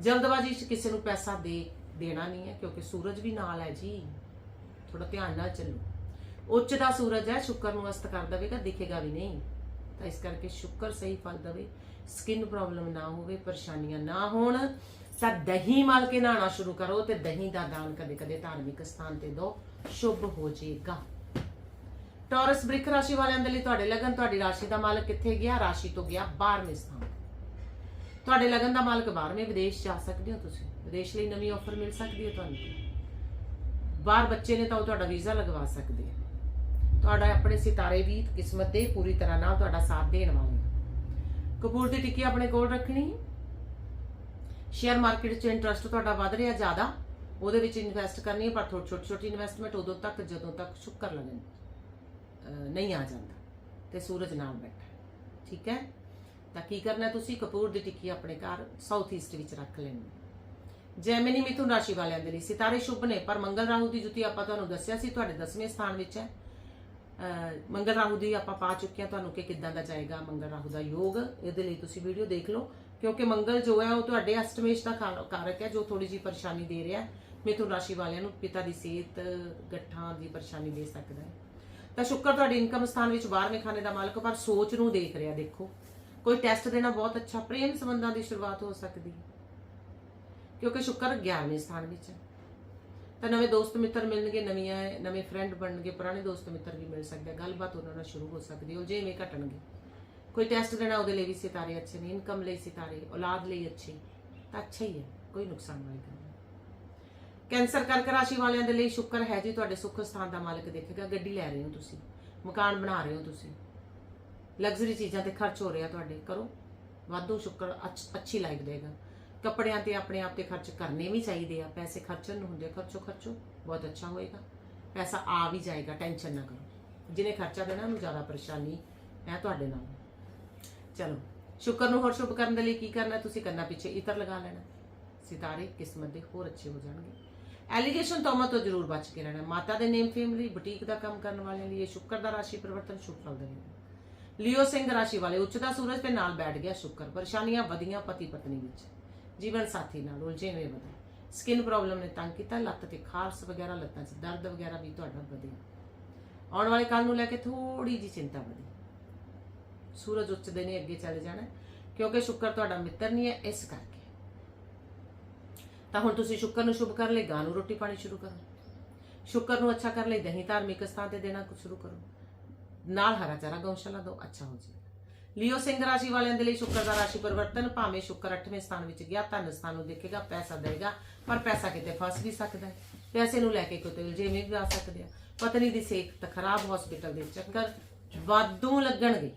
A: ਜਲਦਬਾਜ਼ੀ 'ਚ ਕਿਸੇ ਨੂੰ ਪੈਸਾ ਦੇ ਦੇਣਾ ਨਹੀਂ ਹੈ, ਕਿਉਂਕਿ ਸੂਰਜ ਵੀ ਨਾਲ ਹੈ ਜੀ। ਥੋੜਾ ਧਿਆਨ ਨਾਲ ਚੱਲੋ। ਉੱਚ ਦਾ ਸੂਰਜ ਹੈ, ਸ਼ੁਕਰ ਨੂੰ ਅਸਤ ਕਰ ਦੇਵੇਗਾ, ਦਿਖੇਗਾ ਵੀ ਨਹੀਂ। ਤਾਂ ਇਸ ਕਰਕੇ ਸ਼ੁਕਰ ਸਹੀ ਫਲ ਦੇਵੇ ਸਕਿਨ ਪ੍ਰੋਬਲਮ ਨਾ ਹੋਵੇ, ਪਰੇਸ਼ਾਨੀਆਂ ਨਾ ਹੋਣ, ਤਾਂ ਦਹੀਂ ਮਲ ਕੇ ਨਹਾਉਣਾ ਸ਼ੁਰੂ ਕਰੋ ਤੇ ਦਹੀਂ ਦਾ ਦਾਨ ਕਦੇ ਕਦੇ ਧਾਰਮਿਕ ਸਥਾਨ ਤੇ ਦਿਓ ਸ਼ੁਭ ਹੋ ਜਾਏਗਾ। ਟੌਰਸ ਬ੍ਰਿਕ ਰਾਸ਼ੀ ਵਾਲਿਆਂ ਦੇ ਲਈ ਤੁਹਾਡੇ ਲਗਨ, ਤੁਹਾਡੀ ਰਾਸ਼ੀ ਦਾ ਮਾਲਕ ਕਿੱਥੇ ਗਿਆ? ਰਾਸ਼ੀ ਤੋਂ ਗਿਆ 12ਵੇਂ ਸਥਾਨ ਤੁਹਾਡੇ ਲਗਨ ਦਾ ਮਾਲਕ 12ਵੇਂ ਵਿਦੇਸ਼ ਜਾ ਸਕਦੇ ਹੋ ਤੁਸੀਂ। ਵਿਦੇਸ਼ ਲਈ ਨਵੀਂ ਆਫਰ ਮਿਲ ਸਕਦੀ ਹੈ ਤੁਹਾਨੂੰ। ਬਾਹਰ ਬੱਚੇ ਨੇ ਤਾਂ ਉਹ ਤੁਹਾਡਾ ਵੀਜ਼ਾ ਲਗਵਾ ਸਕਦੇ ਆ। ਤੁਹਾਡਾ ਆਪਣੇ ਸਿਤਾਰੇ ਵੀ ਕਿਸਮਤ ਦੇ ਪੂਰੀ ਤਰ੍ਹਾਂ ਨਾਲ ਤੁਹਾਡਾ ਸਾਥ ਦੇਣ ਵਾਲੇ ਕਪੂਰ ਦੀ ਟਿੱਕੀ ਆਪਣੇ ਕੋਲ ਰੱਖਣੀ ਸ਼ੇਅਰ ਮਾਰਕੀਟ 'ਚ ਇੰਟਰਸਟ ਤੁਹਾਡਾ ਵੱਧ ਰਿਹਾ ਜ਼ਿਆਦਾ। ਉਹਦੇ ਵਿੱਚ ਇਨਵੈਸਟ ਕਰਨੀ ਹੈ, ਪਰ ਥੋੜੀ ਛੋਟੀ ਛੋਟੀ ਇਨਵੈਸਟਮੈਂਟ ਉਦੋਂ ਤੱਕ, ਜਦੋਂ ਤੱਕ ਸ਼ੁਕਰ ਲੱਗਣ। ਨਹੀਂ ਆ ਜਾਂਦਾ ਤੇ ਸੂਰਜ ਨਾਲ ਬੈਠਾ ਠੀਕ ਹੈ? ਤਾਂ ਕੀ ਕਰਨਾ ਤੁਸੀਂ? ਕਪੂਰ ਦੀ ਟਿੱਕੀ ਆਪਣੇ ਘਰ ਸਾਊਥ ਈਸਟ ਵਿੱਚ ਰੱਖ ਲੈਣੀ ਹੈ। ਜੈਮਿਨੀ ਮਿਥੁਨ ਰਾਸ਼ੀ ਵਾਲਿਆਂ ਦੇ ਲਈ ਸਿਤਾਰੇ ਸ਼ੁਭ ਨੇ, ਪਰ ਮੰਗਲ ਰਾਹੂ ਦੀ ਜੁਤੀ ਆਪਾਂ ਤੁਹਾਨੂੰ ਦੱਸਿਆ ਸੀ, ਤੁਹਾਡੇ 10ਵੇਂ ਸਥਾਨ ਵਿੱਚ ਹੈ। ਮੰਗਲ ਰਾਹੂ ਦੀ ਆਪਾਂ ਪਾ ਚੁੱਕੇ ਹਾਂ ਤੁਹਾਨੂੰ ਕਿ ਕਿੱਦਾਂ ਦਾ ਜਾਏਗਾ ਮੰਗਲ ਰਾਹੂ ਦਾ ਯੋਗ, ਇਹਦੇ ਲਈ ਤੁਸੀਂ ਵੀਡੀਓ ਦੇਖ ਲਓ। ਕਿਉਂਕਿ ਮੰਗਲ ਜੋ ਹੈ ਉਹ ਤੁਹਾਡੇ ਅਸ਼ਟਮੇਸ਼ ਦਾ ਕਾਰਕ ਹੈ, ਜੋ ਥੋੜੀ ਜੀ ਪਰੇਸ਼ਾਨੀ ਦੇ ਰਿਹਾ ਮਿਥੁਨ ਰਾਸ਼ੀ ਵਾਲਿਆਂ ਨੂੰ ਪਿਤਾ ਦੀ ਸਿਹਤ, ਗੱਠਾਂ ਦੀ ਪਰੇਸ਼ਾਨੀ ਦੇ ਸਕਦਾ ਹੈ। ਤਾਂ ਸ਼ੁੱਕਰ ਤੁਹਾਡੀ ਇਨਕਮ ਸਥਾਨ ਵਿੱਚ 12ਵੇਂ ਖਾਨੇ ਦਾ ਮਾਲਕ, ਪਰ ਸੋਚ ਨੂੰ ਦੇਖ ਰਿਹਾ, ਦੇਖੋ। ਕੋਈ ਟੈਸਟ ਦੇਣਾ ਬਹੁਤ ਅੱਛਾ, ਪ੍ਰੇਮ ਸੰਬੰਧਾਂ ਦੀ ਸ਼ੁਰੂਆਤ ਹੋ ਸਕਦੀ ਹੈ। ਕਿਉਂਕਿ ਸ਼ੁੱਕਰ 11ਵੇਂ ਸਥਾਨ ਵਿੱਚ ਹੈ। ਤਾਂ ਨਵੇਂ ਦੋਸਤ ਮਿੱਤਰ ਮਿਲਣਗੇ, ਨਵੀਆਂ, ਨਵੇਂ ਫਰੈਂਡ ਬਣਨਗੇ, ਪੁਰਾਣੇ ਦੋਸਤ ਮਿੱਤਰ ਵੀ ਮਿਲ ਸਕਦੇ ਗੱਲਬਾਤ ਉਹਨਾਂ ਨਾਲ ਸ਼ੁਰੂ ਹੋ ਸਕਦੀ ਹੈ ਉਲਝੇਵੇਂ ਘਟਣਗੇ। ਕੋਈ ਟੈਸਟ ਦੇਣਾ ਉਹਦੇ ਲਈ ਵੀ ਸਿਤਾਰੇ ਅੱਛੇ ਨੇ ਇਨਕਮ ਲਈ ਸਿਤਾਰੇ, ਔਲਾਦ ਲਈ ਅੱਛੇ, ਤਾਂ ਅੱਛਾ ਹੀ ਹੈ, ਕੋਈ ਨੁਕਸਾਨ ਵਾਲੀ ਗੱਲ ਨਹੀਂ। ਕੈਂਸਰ ਕਰਕ ਰਾਸ਼ੀ ਵਾਲਿਆਂ ਦੇ ਲਈ ਸ਼ੁੱਕਰ ਹੈ ਜੀ ਤੁਹਾਡੇ ਸੁੱਖ ਸਥਾਨ ਦਾ ਮਾਲਕ ਦੇਖੇਗਾ, ਗੱਡੀ ਲੈ ਰਹੇ ਹੋ ਤੁਸੀਂ, ਮਕਾਨ ਬਣਾ ਰਹੇ ਹੋ ਤੁਸੀਂ। ਲਗਜ਼ਰੀ ਚੀਜ਼ਾਂ ਤੇ ਖਰਚ ਹੋ ਰਿਹਾ ਤੁਹਾਡੇ, ਕਰੋ। ਵਾਧੂ ਸ਼ੁੱਕਰ, ਅੱਛ- ਅੱਛੀ ਲਾਈਫ ਦੇਗਾ। ਕੱਪੜਿਆਂ ਤੇ ਆਪਣੇ ਆਪ ਤੇ ਖਰਚ ਕਰਨੇ ਵੀ ਚਾਹੀਦੇ ਆ, ਪੈਸੇ ਖਰਚਣ ਨੂੰ ਹੁੰਦੇ ਖਰਚੋ ਖਰਚੋ, ਬਹੁਤ ਅੱਛਾ ਹੋਏਗਾ। ਪੈਸਾ ਆ ਵੀ ਜਾਏਗਾ, ਟੈਨਸ਼ਨ ਨਾ ਕਰੋ। ਜਿਹਨੇ ਖਰਚਾ ਦੇਣਾ, ਉਹਨੂੰ ਜ਼ਿਆਦਾ ਪਰੇਸ਼ਾਨੀ ਹੈ ਤੁਹਾਡੇ ਨਾਲ। ਚਲੋ, ਸ਼ੁਕਰ ਨੂੰ ਹੋਰ ਸ਼ੁਭ ਕਰਨ ਦੇ ਲਈ ਕੀ ਕਰਨਾ, ਤੁਸੀਂ ਕੰਨਾਂ ਪਿੱਛੇ ਇਤਰ ਲਗਾ ਲੈਣਾ। ਸਿਤਾਰੇ ਕਿਸਮਤ ਦੇ ਹੋਰ ਅੱਛੇ ਹੋ ਜਾਣਗੇ। ਐਲੀਗੇਸ਼ਨ ਤੋਮਾ ਤੋਂ ਜ਼ਰੂਰ ਬਚ ਕੇ ਰਹਿਣਾ। ਮਾਤਾ ਦੇ ਨੇਮ ਫੇਮ ਲਈ, ਬੁਟੀਕ ਦਾ ਕੰਮ ਕਰਨ ਵਾਲਿਆਂ ਲਈ ਇਹ ਸ਼ੁਕਰ ਦਾ ਰਾਸ਼ੀ ਪਰਿਵਰਤਨ ਸ਼ੁਭ ਫਲ ਦੇਵੇਗਾ ਲਿਓ ਸਿੰਘ ਰਾਸ਼ੀ ਵਾਲੇ ਉੱਚ ਦਾ ਸੂਰਜ ਤੇ ਨਾਲ ਬੈਠ ਗਿਆ ਸ਼ੁਕਰ। ਪਰੇਸ਼ਾਨੀਆਂ ਵਧੀਆਂ ਪਤੀ ਪਤਨੀ ਵਿੱਚ। ਜੀਵਨ ਸਾਥੀ ਨਾਲ ਉਲਝੇ ਹੋਏ ਵਧੇ ਸਕਿਨ ਪ੍ਰੋਬਲਮ ਨੇ ਤੰਗ ਕੀਤਾ, ਲੱਤ ਤੇ ਖਾਰਸ ਵਗੈਰਾ, ਲੱਤਾਂ 'ਚ ਦਰਦ ਵਗੈਰਾ ਵੀ ਤੁਹਾਡਾ ਵਧਿਆ। ਆਉਣ ਵਾਲੇ ਕੱਲ ਨੂੰ ਲੈ ਕੇ ਥੋੜੀ ਜੀ ਚਿੰਤਾ ਵਧੀ। ਸੂਰਜ ਉੱਚ ਦੇ ਨੇ, ਅੱਗੇ ਚਲੇ ਜਾਣਾ ਕਿਉਂਕਿ ਸ਼ੁਕਰ ਤੁਹਾਡਾ ਮਿੱਤਰ ਨਹੀਂ ਹੈ, ਇਸ ਕਰਕੇ। ਤਾਂ ਹੁਣ ਤੁਸੀਂ ਸ਼ੁੱਕਰ ਨੂੰ ਸ਼ੁਭ ਕਰ ਲਈ, ਗਾਂ ਨੂੰ ਰੋਟੀ ਪਾਣੀ ਸ਼ੁਰੂ ਕਰੋ। ਸ਼ੁੱਕਰ ਨੂੰ ਅੱਛਾ ਕਰ ਲਈ, ਦਹੀਂ ਧਾਰਮਿਕ ਸਥਾਨ ਤੇ ਦੇਣਾ ਕੁਝ ਸ਼ੁਰੂ ਕਰੋ। ਨਾਲ ਹਰਾ ਚਾਰਾ ਗਊਸ਼ਾਲਾ ਦੋ, ਅੱਛਾ ਹੋ ਜਾਏਗਾ ਲਿਓ ਸਿੰਘ ਰਾਸ਼ੀ ਵਾਲਿਆਂ ਦੇ ਲਈ ਸ਼ੁੱਕਰ ਦਾ ਰਾਸ਼ੀ ਪਰਿਵਰਤਨ, ਭਾਵੇਂ ਸ਼ੁੱਕਰ 8ਵੇਂ ਸਥਾਨ ਵਿੱਚ ਗਿਆ, ਧਨ ਸਥਾਨ ਨੂੰ ਦੇਖੇਗਾ, ਪੈਸਾ ਦੇਗਾ ਪਰ ਪੈਸਾ ਕਿਤੇ ਫਸ ਵੀ ਸਕਦਾ ਹੈ। ਪੈਸੇ ਨੂੰ ਲੈ ਕੇ ਕੋਈ ਉਲਝੇਵੇਂ ਵੀ ਆ ਸਕਦੇ ਆ। ਪਤਨੀ ਦੀ ਸਿਹਤ ਖਰਾਬ ਹਸਪੀਟਲ ਦੇ ਚੱਕਰ ਵਾਧੂ ਲੱਗਣਗੇ।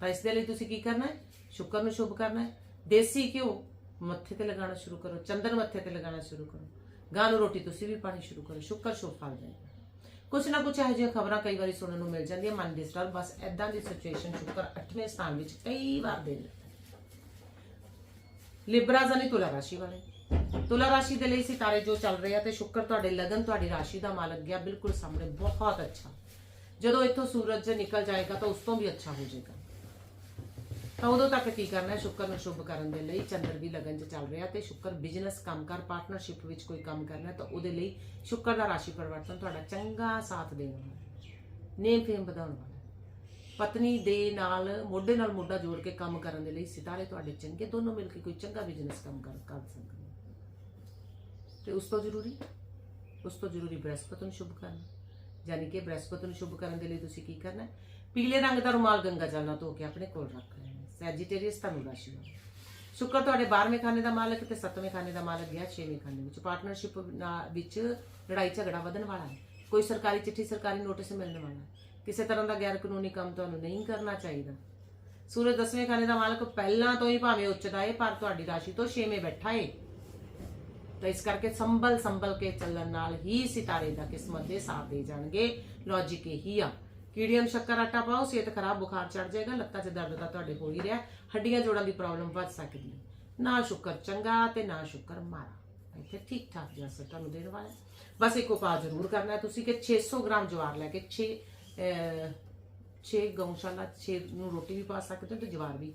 A: ਤਾਂ ਇਸ ਦੇ ਲਈ ਤੁਸੀਂ ਕੀ ਕਰਨਾ ਹੈ? ਸ਼ੁਕਰ ਨੂੰ ਸ਼ੁਭ ਕਰਨਾ ਹੈ। ਦੇਸੀ ਘਿਓ ਮੱਥੇ ਤੇ ਲਗਾਉਣਾ ਸ਼ੁਰੂ ਕਰੋ, ਚੰਦਨ ਮੱਥੇ ਤੇ ਲਗਾਉਣਾ ਸ਼ੁਰੂ ਕਰੋ। ਗਾਂ ਨੂੰ ਰੋਟੀ ਤੁਸੀਂ ਵੀ ਪਾਣੀ ਸ਼ੁਰੂ ਕਰੋ, ਸ਼ੁਕਰ ਸ਼ੁਭ ਫਲ ਦੇਗਾ ਕੁਛ ਨਾ ਕੁਛ ਇਹੋ ਜਿਹੀਆਂ ਖਬਰਾਂ ਕਈ ਵਾਰੀ ਸੁਣਨ ਨੂੰ ਮਿਲ ਜਾਂਦੀਆਂ, ਮਨ ਡਿਸਟਰਬ ਬਸ ਐਦਾਂ ਦੀ ਸਿਚੁਏਸ਼ਨ ਸ਼ੁਕਰ 8ਵੇਂ ਸਥਾਨ ਵਿੱਚ ਕਈ ਵਾਰ ਦੇ ਦਿੰਦਾ। ਲਿਬਰਾ ਜਾਨੀ ਤੁਲਾ ਰਾਸ਼ੀ ਵਾਲੇ। ਤੁਲਾ ਰਾਸ਼ੀ ਦੇ ਲਈ ਸਿਤਾਰੇ ਜੋ ਚੱਲ ਰਹੇ ਆ ਤੇ ਸ਼ੁਕਰ ਤੁਹਾਡੇ ਲਗਨ, ਤੁਹਾਡੀ ਰਾਸ਼ੀ ਦਾ ਮਾਲਕ ਗਿਆ, ਬਿਲਕੁਲ ਸਾਹਮਣੇ ਬਹੁਤ ਅੱਛਾ। ਜਦੋਂ ਇੱਥੋਂ ਸੂਰਜ ਨਿਕਲ ਜਾਏਗਾ ਤਾਂ ਉਸ ਤੋਂ ਵੀ ਅੱਛਾ ਹੋ ਜਾਏਗਾ। ਤਾਂ ਉਦੋਂ ਤੱਕ ਕੀ ਕਰਨਾ ਹੈ? ਸ਼ੁਕਰ ਨੂੰ ਸ਼ੁਭ ਕਰਨ ਦੇ ਲਈ ਚੰਦਰ ਵੀ ਲਗਨ 'ਚ ਚੱਲ ਰਿਹਾ ਤੇ ਸ਼ੁਕਰ ਬਿਜ਼ਨਸ ਕੰਮਕਾਰ ਪਾਰਟਨਰਸ਼ਿਪ ਵਿੱਚ ਕੋਈ ਕੰਮ ਕਰਨਾ ਤਾਂ ਉਹਦੇ ਲਈ ਸ਼ੁਕਰ ਦਾ ਰਾਸ਼ੀ ਪਰਿਵਰਤਨ ਤੁਹਾਡਾ ਚੰਗਾ ਸਾਥ ਦੇਣ ਵਾਲਾ ਨੇਮ ਫੇਮ ਵਧਾਉਣ ਵਾਲਾ ਪਤਨੀ ਦੇ ਨਾਲ, ਮੋਢੇ ਨਾਲ ਮੋਢਾ ਜੋੜ ਕੇ ਕੰਮ ਕਰਨ ਦੇ ਲਈ ਸਿਤਾਰੇ ਤੁਹਾਡੇ ਚੰਗੇ, ਦੋਨੋਂ ਮਿਲ ਕੇ ਕੋਈ ਚੰਗਾ ਬਿਜ਼ਨਸ ਕੰਮ ਕਰ ਕਰ ਸਕਦੇ ਤੇ ਉਸ ਤੋਂ ਜ਼ਰੂਰੀ ਉਸ ਤੋਂ ਜ਼ਰੂਰੀ ਬ੍ਰਹਸਪਤ ਨੂੰ ਸ਼ੁਭ ਕਰਨਾ ਯਾਨੀ ਕਿ ਬ੍ਰਹਸਪਤ ਨੂੰ ਸ਼ੁਭ ਕਰਨ ਦੇ ਲਈ ਤੁਸੀਂ ਕੀ ਕਰਨਾ ਪੀਲੇ ਰੰਗ ਦਾ ਰੁਮਾਲ ਗੰਗਾ ਜਲ ਨਾਲ ਧੋ ਕੇ ਆਪਣੇ ਕੋਲ ਰੱਖਣਾ ਲੈਣਾ ਸੈਜੀਟੇਰੀਅਸ ਤੁਹਾਨੂੰ ਸ਼ੁਕਰ ਤੁਹਾਡੇ 12ਵੇਂ ਖਾਨੇ ਦਾ ਮਾਲਕ ਤੇ 7ਵੇਂ ਖਾਨੇ ਦਾ ਮਾਲਕ ਗਿਆ 6ਵੇਂ ਖਾਨੇ ਵਿੱਚ। ਪਾਰਟਨਰਸ਼ਿਪ ਵਿੱਚ ਲੜਾਈ ਝਗੜਾ ਵਧਣ ਵਾਲਾ ਹੈ। ਕੋਈ ਸਰਕਾਰੀ ਚਿੱਠੀ ਸਰਕਾਰੀ ਨੋਟਿਸ ਮਿਲਣ ਵਾਲਾ ਹੈ। ਕਿਸੇ ਤਰ੍ਹਾਂ ਦਾ ਗੈਰ ਕਾਨੂੰਨੀ ਕੰਮ ਤੁਹਾਨੂੰ ਨਹੀਂ ਕਰਨਾ ਚਾਹੀਦਾ। ਸੂਰਜ 10ਵੇਂ ਖਾਨੇ ਦਾ ਮਾਲਕ ਪਹਿਲਾਂ ਤੋਂ ਹੀ ਭਾਵੇਂ ਉੱਚਦਾ ਹੈ ਪਰ ਤੁਹਾਡੀ ਰਾਸ਼ੀ ਤੋਂ 6ਵੇਂ ਬੈਠਾ ਹੈ ਤਾਂ ਇਸ ਕਰਕੇ ਸੰਭਲ ਸੰਭਲ ਕੇ ਚੱਲਣ ਨਾਲ ਹੀ ਸਿਤਾਰੇ ਦਾ ਕਿਸਮਤ ਦੇ ਸਾਥ ਦੇ ਜਾਣਗੇ। ਲੌਜੀਕ ਇਹੀ ਆ। ਕੀੜੀਆਂ ਨੂੰ ਸ਼ੱਕਰ, ਆਟਾ ਪਾਓ, ਸਿਹਤ ਖਰਾਬ, ਬੁਖਾਰ ਚੜ ਜਾਏਗਾ, ਲੱਤਾਂ 'ਚ ਦਰਦ ਤਾਂ ਤੁਹਾਡੇ ਹੋ ਹੀ ਰਿਹਾ। ਹੱਡੀਆਂ ਜੋੜਾਂ ਦੀ ਪ੍ਰੋਬਲਮ ਵੱਧ ਸਕਦੀ ਹੈ। ਨਾ ਸ਼ੁਕਰ ਚੰਗਾ ਤੇ ਨਾ ਸ਼ੁਕਰ ਮਾੜਾ। ਇੱਥੇ ਠੀਕ ਠਾਕ ਜਿਹਾ ਅਸਰ ਤੁਹਾਨੂੰ ਦੇਣ ਵਾਲਾ ਹੈ। ਬਸ ਇੱਕ ਉਪਾਅ ਜ਼ਰੂਰ ਕਰਨਾ ਹੈ ਤੁਸੀਂ ਕਿ 600 ਗ੍ਰਾਮ ਜਵਾਰ ਲੈ ਕੇ 6 6 ਗਊਸ਼ਾਲਾ 6 ਨੂੰ ਰੋਟੀ ਵੀ ਪਾ ਸਕਦੇ ਹੋ ਤੇ ਜਵਾਰ ਵੀ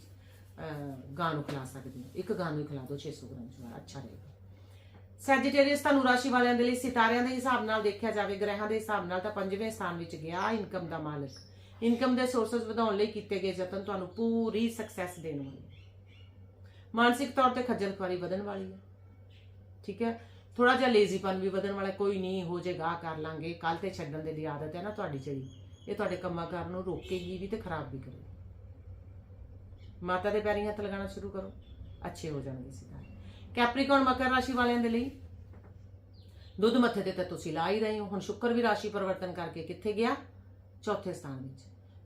A: ਗਾਂ ਨੂੰ ਖਿਲਾ ਸਕਦੇ ਹੋ। ਇੱਕ ਗਾਂ ਨੂੰ ਹੀ ਖਿਲਾ ਦਿਓ 600 ਗ੍ਰਾਮ ਜਵਾਰ, ਅੱਛਾ ਰਹੇਗਾ। ਸੈਜੀਟੇਰੀਅਸ ਤੁਹਾਨੂੰ ਰਾਸ਼ੀ ਵਾਲਿਆਂ ਦੇ ਲਈ ਸਿਤਾਰਿਆਂ ਦੇ ਹਿਸਾਬ ਨਾਲ ਦੇਖਿਆ ਜਾਵੇ, ਗ੍ਰਹਿਾਂ ਦੇ ਹਿਸਾਬ ਨਾਲ ਤਾਂ ਪੰਜਵੇਂ ਸਥਾਨ ਵਿੱਚ ਗਿਆ ਇਨਕਮ ਦਾ ਮਾਲਕ। ਇਨਕਮ ਦੇ ਸੋਰਸਸ ਵਧਾਉਣ ਲਈ ਕੀਤੇ ਗਏ ਯਤਨ ਤੁਹਾਨੂੰ ਪੂਰੀ ਸਕਸੈਸ ਦੇਣ ਵਾਲੇ ਮਾਨਸਿਕ ਤੌਰ ਤੇ ਖੱਜਲ ਖੁਆਰੀ ਵਧਣ ਵਾਲੀ ਹੈ। ਠੀਕ ਹੈ? ਥੋੜਾ ਜਿਹਾ ਲੇਜ਼ੀਪਨ ਵੀ ਵਧਣ ਵਾਲਾ ਕੋਈ ਨਹੀਂ, ਹੋ ਜਾਏਗਾ ਕਰ ਲਾਂਗੇ ਕੱਲ ਤੇ ਛੱਡਣ ਦੇ ਲਈ ਆਦਤ ਹੈ ਨਾ ਤੁਹਾਡੀ ਜਿਹੜੀ। ਇਹ ਤੁਹਾਡੇ ਕੰਮਾਂ ਕਾਰ ਨੂੰ ਰੋਕੇਗੀ ਵੀ ਤੇ ਖਰਾਬ ਵੀ ਕਰੇਗੀ। ਮਾਤਾ ਦੇ ਪੈਰੀਂ ਹੱਥ ਲਗਾਉਣਾ ਸ਼ੁਰੂ ਕਰੋ। ਅੱਛੇ ਹੋ ਜਾਣਗੇ ਸਿਤਾਰੇ। ਕੈਪਰੀਕੌਨ ਮਕਰ ਰਾਸ਼ੀ ਵਾਲਿਆਂ ਦੇ ਲਈ? ਦੁੱਧ ਮੱਥੇ ਤੇ ਤਾਂ ਤੁਸੀਂ ਲਾ ਹੀ ਰਹੇ ਹੋ। ਹੁਣ ਸ਼ੁੱਕਰ ਵੀ ਰਾਸ਼ੀ ਪਰਿਵਰਤਨ ਕਰਕੇ ਕਿੱਥੇ ਗਿਆ? ਚੌਥੇ ਸਥਾਨ ਵਿੱਚ।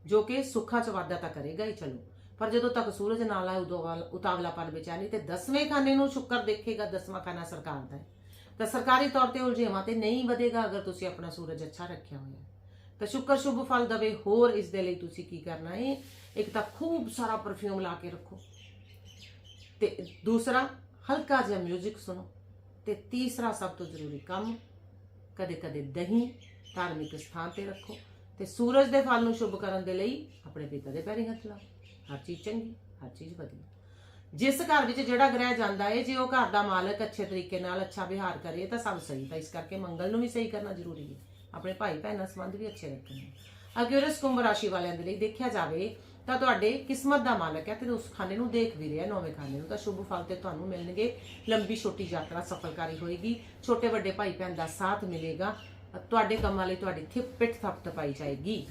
A: ਜੋ ਕਿ ਸੁੱਖਾਂ ਚ ਵਾਧਾ ਤਾਂ ਕਰੇਗਾ ਹੀ, ਚਲੋ। ਪਰ ਜਦੋਂ ਤੱਕ ਸੂਰਜ ਨਾਲ ਆਏ ਉਦੋਂ ਵਾਲ- ਉਤਾਵਲਾਪਨ ਵਿੱਚ ਆ ਨਹੀਂ ਤੇ 10ਵੇਂ ਖਾਨੇ ਨੂੰ ਸ਼ੁੱਕਰ ਦੇਖੇਗਾ 10ਵਾਂ ਖਾਨਾ ਸਰਕਾਰ ਦਾ ਹੈ। ਤਾਂ ਸਰਕਾਰੀ ਤੌਰ ਤੇ ਉਲਝੇਵਾਂ ਤੇ ਨਹੀਂ ਵਧੇਗਾ ਅਗਰ ਤੁਸੀਂ ਆਪਣਾ ਸੂਰਜ ਅੱਛਾ ਰੱਖਿਆ ਹੋਇਆ ਤਾਂ ਸ਼ੁੱਕਰ ਸ਼ੁਭ ਫਲ ਦਵੇ, ਹੋਰ ਇਸ ਦੇ ਲਈ ਤੁਸੀਂ ਕੀ ਕਰਨਾ ਹੈ? ਇੱਕ ਤਾਂ ਖੂਬ ਸਾਰਾ ਪਰਫਿਊਮ ਲਾ ਕੇ ਰੱਖੋ। ਤੇ ਦੂਸਰਾ ਹਲਕਾ ਜਿਹਾ 뮤직 ਸੁਣੋ ਤੇ ਤੀਸਰਾ ਸਭ ਤੋਂ ਜ਼ਰੂਰੀ ਕੰਮ ਕਦੇ ਕਦੇ ਦਹੀਂ ਧਾਰਮਿਕ ਸਥਾਨ ਤੇ ਰੱਖੋ ਤੇ ਸੂਰਜ ਦੇ ਫਲ ਨੂੰ ਸ਼ੁਭ ਕਰਨ ਦੇ ਲਈ ਆਪਣੇ ਪਿਤਾ ਦੇ ਪੈਰੀ ਹੱਥ ਲਾਓ। ਹਰ ਚੀਜ਼ ਚੰਗੀ, ਹਰ ਚੀਜ਼ ਵਧੀਆ। ਜਿਸ ਘਰ ਵਿੱਚ ਜਿਹੜਾ ਗ੍ਰਹਿ ਜਾਂਦਾ ਹੈ ਜੇ ਉਹ ਘਰ ਦਾ ਮਾਲਕ ਅੱਛੇ ਤਰੀਕੇ ਨਾਲ ਅੱਛਾ ਵਿਹਾਰ ਕਰੇ, ਤਾਂ ਸਭ ਸਹੀ, ਤਾਂ ਇਸ ਕਰਕੇ ਮੰਗਲ ਨੂੰ ਵੀ ਸਹੀ ਕਰਨਾ ਜ਼ਰੂਰੀ ਹੈ ਆਪਣੇ ਭਾਈ ਭੈਣਾਂ ਸੰਬੰਧ ਵੀ ਅੱਛੇ ਰੱਖਣੇ। ਅਕਿਊਰਸ ਕੁੰਭ ਰਾਸ਼ੀ ਵਾਲਿਆਂ ਦੇ ਲਈ ਦੇਖਿਆ ਜਾਵੇ ਤਾਂ ਤੁਹਾਡੇ ਕਿਸਮਤ ਦਾ ਮਾਲਕ ਹੈ ਤੇ ਉਸ ਖਾਨੇ ਨੂੰ ਦੇਖ ਵੀ ਰਿਹਾ, ਨੌਵੇਂ ਖਾਨੇ ਨੂੰ। ਤਾਂ ਸ਼ੁਭ ਫਲ ਤੇ ਤੁਹਾਨੂੰ ਮਿਲਣਗੇ। ਲੰਬੀ ਛੋਟੀ ਯਾਤਰਾ ਸਫਲਕਾਰੀ ਹੋਏਗੀ। ਛੋਟੇ ਵੱਡੇ ਭਾਈ ਭੈਣ ਦਾ ਸਾਥ ਮਿਲੇਗਾ। ਤੁਹਾਡੇ ਕੰਮਾਂ ਲਈ ਤੁਹਾਡੀ ਥਿਪ ਪਿੱਠ ਥੱਪ ਪਾਈ ਜਾਏਗੀ।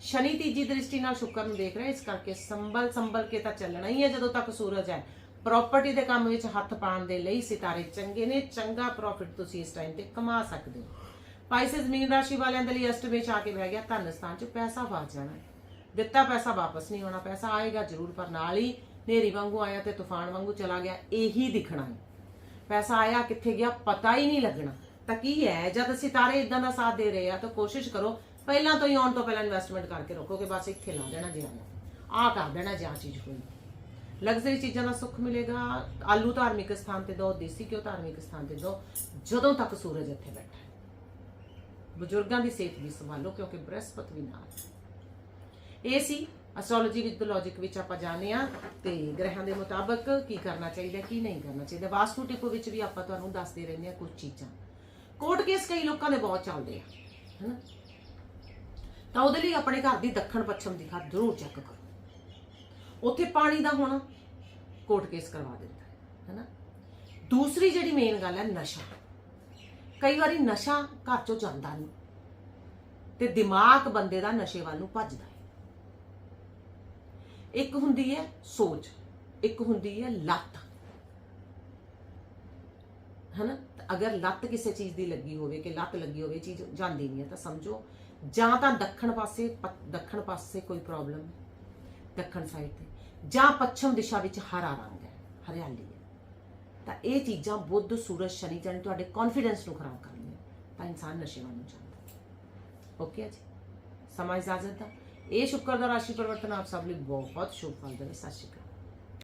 A: ਸ਼ਨੀ ਤੀਜੀ ਦ੍ਰਿਸ਼ਟੀ ਨਾਲ ਸ਼ੁਕਰ ਨੂੰ ਦੇਖ ਰਿਹਾ ਇਸ ਕਰਕੇ ਸੰਭਲ ਸੰਭਲ ਕੇ ਤਾਂ ਚੱਲਣਾ ਹੀ ਹੈ ਜਦੋਂ ਤੱਕ ਸੂਰਜ ਹੈ। ਪ੍ਰਾਪਰਟੀ ਦੇ ਕੰਮ ਵਿੱਚ ਹੱਥ ਪਾਉਣ ਦੇ ਲਈ ਸਿਤਾਰੇ ਚੰਗੇ ਨੇ। ਚੰਗਾ ਪ੍ਰੋਫਿਟ ਤੁਸੀਂ ਇਸ ਟਾਈਮ ਤੇ ਕਮਾ ਸਕਦੇ ਹੋ। ਪਾਈਸਸ ਮੀਨ ਰਾਸ਼ੀ ਵਾਲਿਆਂ ਦੇ ਲਈ ਅਸ਼ਟਮੇ ਚ ਆ ਕੇ ਬਹਿ ਗਿਆ। ਧਨ ਸਥਾਨ ਚ ਪੈਸਾ ਵਾਚ ਜਾਣਾ ਦਿੱਤਾ ਪੈਸਾ ਵਾਪਸ ਨਹੀਂ ਆਉਣਾ, ਪੈਸਾ ਆਏਗਾ ਜ਼ਰੂਰ, ਪਰ ਨਾਲ ਹੀ ਨੇਰੀ ਵਾਂਗੂ ਆਇਆ ਤੇ ਤੂਫਾਨ ਵਾਂਗੂ ਚਲਾ ਗਿਆ, ਇਹੀ ਦਿਖਣਾ ਹੈ। ਪੈਸਾ ਆਇਆ, ਕਿੱਥੇ ਗਿਆ ਪਤਾ ਹੀ ਨਹੀਂ ਲੱਗਣਾ। ਤਾਂ ਕੀ ਹੈ, ਜਦ ਸਿਤਾਰੇ ਇਦਾਂ ਦਾ ਸਾਥ ਦੇ ਰਹੇ ਆ, ਤਾਂ ਕੋਸ਼ਿਸ਼ ਕਰੋ, ਪਹਿਲਾਂ ਤੋਂ ਹੀ ਆਉਣ ਤੋਂ ਪਹਿਲਾਂ ਇਨਵੈਸਟਮੈਂਟ ਕਰਕੇ ਰੱਖੋ ਕਿ ਬਸ ਇੱਥੇ ਲਾ ਦੇਣਾ ਜੇ ਆਇਆ ਆ ਕਰ ਦੇਣਾ ਜੇ ਆ ਚੀਜ਼ ਹੋਈ ਲਗਜ਼ਰੀ ਚੀਜ਼ਾਂ ਦਾ ਸੁੱਖ ਮਿਲੇਗਾ। ਆਲੂ ਧਾਰਮਿਕ ਸਥਾਨ ਤੇ ਦੋ, ਦੇਸੀ ਘਿਓ ਧਾਰਮਿਕ ਸਥਾਨ ਤੇ ਦੋ, ਜਦੋਂ ਤੱਕ ਸੂਰਜ ਇੱਥੇ ਬੈਠਾ ਬਜ਼ੁਰਗਾਂ ਦੀ ਸਿਹਤ ਵੀ ਸੰਭਾਲੋ, ਕਿਉਂਕਿ ਬ੍ਰਹਿਸਪਤ ਵੀ ਨਾਲ ਇਹ ਸੀ ਐਸਟ੍ਰੋਲੋਜੀ ਵਿੱਚ ਲੌਜੀਕ ਵਿੱਚ ਆਪਾਂ ਜਾਣਿਆ ਤੇ ਗ੍ਰਹਿਾਂ ਦੇ ਮੁਤਾਬਕ ਕੀ ਕਰਨਾ ਚਾਹੀਦਾ, ਕੀ ਨਹੀਂ ਕਰਨਾ ਚਾਹੀਦਾ। ਵਾਸਤੂ ਟਿਪ ਵਿੱਚ ਵੀ ਆਪਾਂ ਤੁਹਾਨੂੰ ਦੱਸਦੇ ਰਹਿੰਦੇ ਆ ਕੁਝ ਚੀਜ਼ਾਂ। ਕੋਰਟ ਕੇਸ ਕਈ ਲੋਕਾਂ ਦੇ ਬਹੁਤ ਚੱਲਦੇ ਆ ਹਨਾ ਤਾਂ ਉਹਦੇ ਲਈ ਆਪਣੇ ਘਰ ਦੀ ਦੱਖਣ ਪੱਛਮ ਦੀ ਖਾਤ ਜ਼ਰੂਰ ਚੈੱਕ ਕਰੋ। ਉੱਥੇ ਪਾਣੀ ਦਾ ਹੋਣਾ ਕੋਰਟ ਕੇਸ ਕਰਵਾ ਦਿੰਦਾ, ਹੈ ਹਨਾ ਦੂਸਰੀ ਜਿਹੜੀ ਮੇਨ ਗੱਲ ਹੈ ਨਸ਼ਾ। ਕਈ ਵਾਰੀ ਨਸ਼ਾ ਘਰ ਚੋਂ ਜਾਂਦਾ ਨਹੀਂ ਤੇ ਦਿਮਾਗ ਬੰਦੇ ਦਾ ਨਸ਼ੇ ਵੱਲ ਨੂੰ ਭੱਜਦਾ। ਇੱਕ ਹੁੰਦੀ ਹੈ ਸੋਚ, ਇੱਕ ਹੁੰਦੀ ਹੈ ਲੱਤ। ਹਨਾ? ਤਾਂ ਅਗਰ ਲੱਤ ਕਿਸੇ ਚੀਜ਼ ਦੀ ਲੱਗੀ ਹੋਵੇ ਕਿ ਲੱਤ ਲੱਗੀ ਹੋਵੇ ਚੀਜ਼ ਜਾਂਦੀ ਨਹੀਂ ਹੈ, ਤਾਂ ਸਮਝੋ। ਜਾਂ ਤਾਂ ਦੱਖਣ ਪਾਸੇ, ਪ- ਦੱਖਣ ਪਾਸੇ ਕੋਈ ਪ੍ਰੋਬਲਮ ਹੈ, ਦੱਖਣ ਸਾਈਡ ਤੇ। ਜਾਂ ਪੱਛਮ ਦਿਸ਼ਾ ਵਿੱਚ ਹਰਾ ਰੰਗ ਹੈ, ਹਰਿਆਲੀ ਹੈ। ਤਾਂ ਇਹ ਚੀਜ਼ਾਂ ਬੁੱਧ, ਸੂਰਜ, ਸ਼ਨੀ ਜਾਨੀ ਤੁਹਾਡੇ ਕੌਨਫੀਡੈਂਸ ਨੂੰ ਖਰਾਬ ਕਰਦੀਆਂ, ਤਾਂ ਇਨਸਾਨ ਨਸ਼ੇ ਵੱਲ ਨੂੰ ਜਾਂਦਾ। ਓਕੇ ਜੀ? ਸਮਾਂ ਇਜਾਜ਼ਤ ਦਾ। ਇਹ ਸ਼ੁਕਰ ਦਾ ਰਾਸ਼ੀ ਪਰਿਵਰਤਨ ਆਪ ਸਭ ਲਈ ਬਹੁਤ ਸ਼ੁਭ ਫਲ ਦੇਵੇ ਸਤਿ ਸ਼੍ਰੀ ਅਕਾਲ।